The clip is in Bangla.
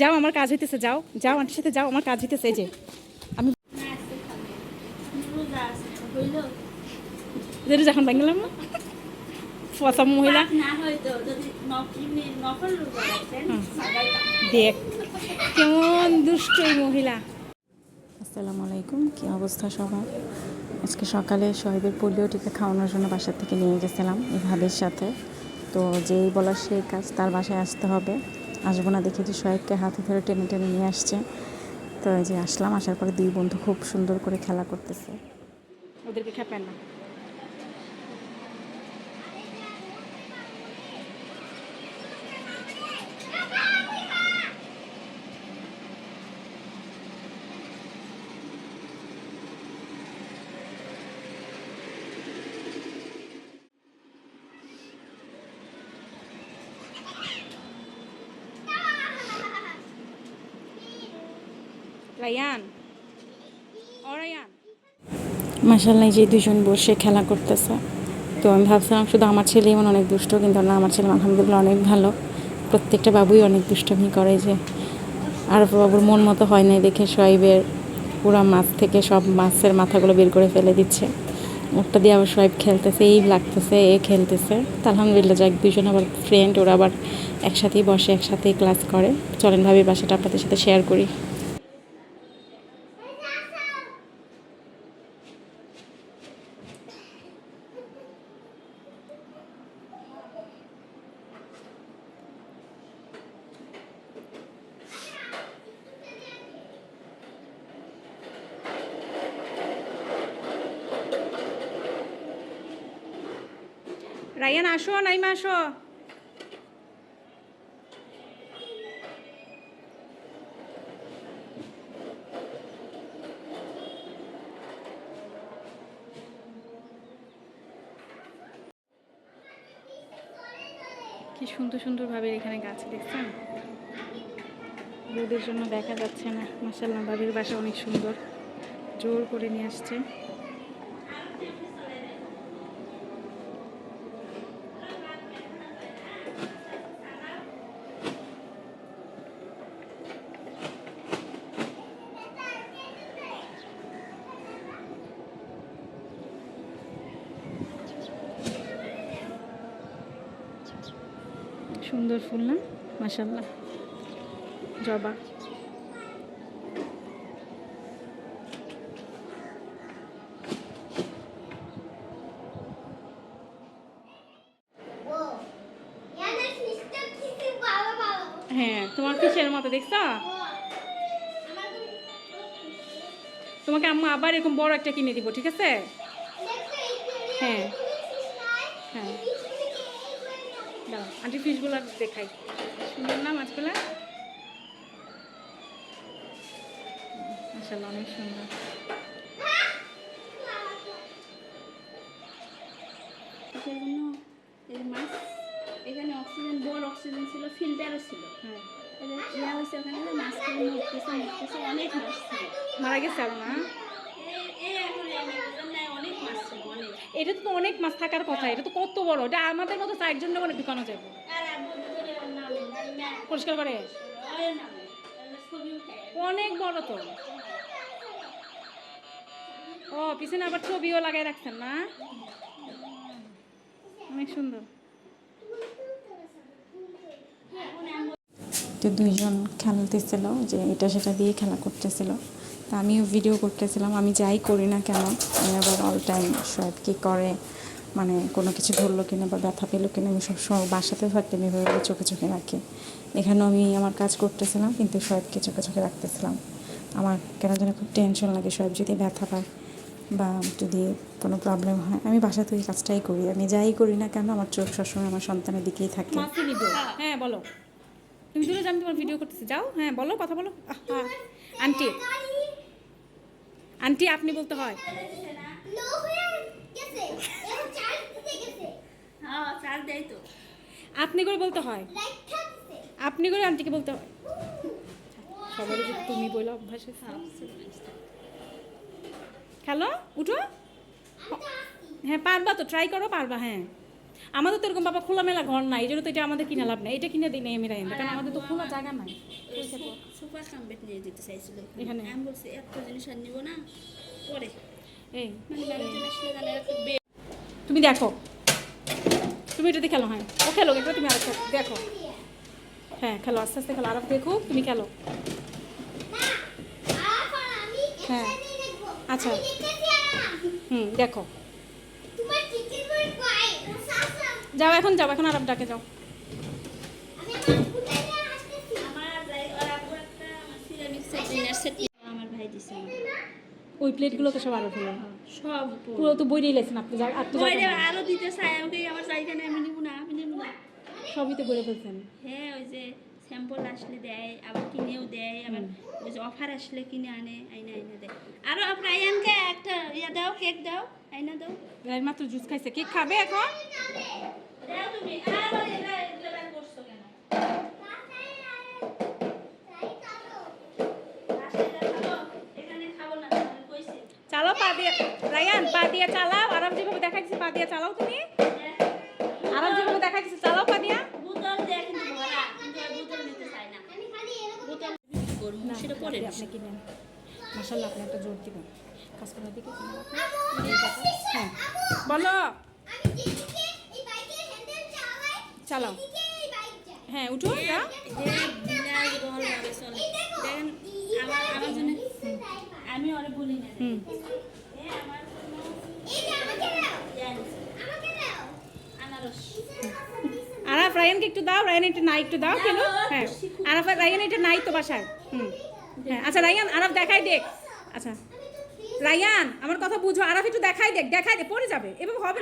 যাও আমার কাজ হইতেছে যাও যাও আন্টির সাথে যাও আমার কাজ হইতেছে এই যে। আমি যখন বাঙ্গলাম না? ফসম মহিলা। দেখ কেমন দুষ্ট এই মহিলা। আসসালামু আলাইকুম কি অবস্থা সবার? আজকে সকালে শহীদের পোলিও টিকা খাওয়ানোর জন্য বাসা থেকে নিয়ে গেছিলাম এই ভাবির সাথে। তো যেই বলার সেই কাজ তার বাসায় আসতে হবে। আসব না দেখে যে শহীদকে হাতে ধরে টেনে টেনে নিয়ে আসছে। তো এই যে আসলাম, আসার পরে দুই বন্ধু খুব সুন্দর করে খেলা করতেছে। ওদেরকে খেপেন না। রায়ান। ও মাসাল্লাহ যে দুজন বসে খেলা করতেছে। তো আমি ভাবছিলাম শুধু আমার ছেলেই মনে অনেক দুষ্ট, কিন্তু না, আমার ছেলে আলহামদুলিল্লাহ অনেক ভালো। প্রত্যেকটা বাবুই অনেক দুষ্টমি করে যে। আর বাবুর মন মতো হয় নাই দেখে সোয়াইবের পুরা মাছ থেকে সব মাছের মাথাগুলো বের করে ফেলে দিচ্ছে। ওটা দিয়ে আবার সোয়াইব খেলতেছে, এই লাগতেছে, এ খেলতেছে। তা আলহামদুলিল্লাহ, যাক দুজন আবার ফ্রেন্ড ওরা আবার একসাথেই বসে, একসাথেই ক্লাস করে। চলেন ভাবির বাসাটা আপনাদের সাথে শেয়ার করি। রায়ান আসো, নাইমা, আসো। কি সুন্দর সুন্দর ভাবে এখানে গাছ, দেখছেন? রোদের জন্য দেখা যাচ্ছে না। মাসাল্লাহ বাবির বাসা অনেক সুন্দর। জোর করে নিয়ে আসছে। সুন্দর ফুল না? মাসাল্লাহ জবা। হ্যাঁ তোমার কিসের মতো তোমাকে আম্মা আবার এরকম বড় একটা কিনে দিব, ঠিক আছে? হ্যাঁ। হ্যাঁ। দাও আন্টি ফিশগুলো দেখাই। সুন্দর না মাছগুলা? মাসাল্লাহ অনেক সুন্দর। এই মাছ এখানে অক্সিজেন বড় অক্সিজেন ছিল ফিল্টারও ছিল। হ্যাঁ। ইয়া হয়েছে ওখানে যে মরতেছে মরতেছে অনেক মাছ ছিল। মারা গেছে আরও না এই- এই এখন এই অনেক নাই অনেক মাছ ছিল অনেক এটা তো অনেক মাছ থাকার কথা, এটা তো কত বড়, এটা আমাদের মতো চারজন মানে ঢুকানো যাবে। পরিষ্কার করে? অনেক বড় তো। ও, পিছনে আবার ছবিও লাগাই রাখছেন না? অনেক সুন্দর। তো দুইজন খেলতেছিল, যে এটা সেটা দিয়ে খেলা করতেছিল। তা আমিও ভিডিও করতেছিলাম, আমি যাই করি না কেন, আমি আবার অল টাইম সব কী করে মানে কোনো কিছু ধরলো কিনা বা ব্যথা পেল কিনা, আমি সবসময় বাসাতে থাকতে আমি এভাবে চোখে চোখে রাখি। এখানেও আমি আমার কাজ করতেছিলাম, কিন্তু সবকে চোখে চোখে রাখতেছিলাম। আমার কেন যেন খুব টেনশন লাগে সব যদি ব্যথা পায় বা যদি কোনো প্রবলেম হয়, আমি বাসা থেকে কাজটাই করি। আমি যাই করি না কেন, আমার চোখ সবসময় আমার সন্তানের দিকেই থাকে। হ্যাঁ বলো। তুমি দূরে আমি তোমার ভিডিও করতেছি। যাও হ্যাঁ বলো, কথা বলো। আন্টি। আন্টি আপনি বলতে হয়। হ্যাঁ চার দেয় তো। আপনি করে বলতে হয়। আপনি করে আন্টিকে বলতে হয়। সবারই যে তুমি বলে অভ্যাস। খেলো উঠো। হ্যাঁ পারবা তো ট্রাই করো পারবা হ্যাঁ। আমাদের তো এরকম বাবা খোলামেলা ঘর নাই এই জন্য তো এটা আমাদের কিনে লাভ নাই। এটা কিনে দিই নাই রাইন্দা কারণ আমাদের তো খোলা জায়গা নাই। সুপার কাম্বেট নিয়ে দিতে চাইছিল। এখানে? আমি বলছি এত জিনিস আর নিব না পরে। এই। মানে তুমি দেখো। তুমি এটা দিয়ে খেলো হ্যাঁ। ও খেলো এটা তুমি আরেকটা দেখো। হ্যাঁ খেলো আস্তে আস্তে খেলো আরব দেখো তুমি খেলো। হ্যাঁ। আচ্ছা। হুম দেখো। যাও এখন যাও এখন আরব ডাকে যাও। ওই প্লেটগুলো তো সব আরও হলো সব পুরো তো বই নিয়ে আপনি আর তো। আরও দিতে চাই আমাকে আমার না আমি নিব না আমি নিব না। সবই তো বলে ফেলছেন। হ্যাঁ ওই যে স্যাম্পল আসলে দেয় আবার কিনেও দেয় আবার ওই যে অফার আসলে কিনে আনে আইনা আইনা দেয়। আরও রায়ানকে একটা ইয়া দাও কেক দাও আইনা দাও। রাইন মাত্র জুস খাইছে। কেক খাবে এখন? দাও তুমি। করছ কেন? চালাও পা দিয়ে। রায়ান পা দিয়ে চালাও। আরাম যেভাবে দেখাইছে পা দিয়ে চালাও তুমি। আরাম যেভাবে দেখাইছে চালাও পা দিয়ে কিন্তু ভরা কিন্তু ওই বোতল নিতে চায় না বোতল করব সেটা পরে আপনি কিনেন মাসাল্লাহ আপনি একটা জোর দিবেন। কাজ দিকে হ্যাঁ। বলো। চালাও। হ্যাঁ উঠো হ্যাঁ আমি ওরে বলি না। হুম। আনারস। আরাফ রায়ানকে একটু দাও রায়ান একটু নাই একটু দাও কেন হ্যাঁ আরাফ রায়ান এটা নাই তো বাসায়। হুম। হ্যাঁ আচ্ছা রায়ান আরাফ দেখাই দেখ। আচ্ছা। রায়ান আমার কথা বুঝো আরাফ একটু দেখাই দেখ দেখাই দেখ পড়ে যাবে এভাবে হবে না।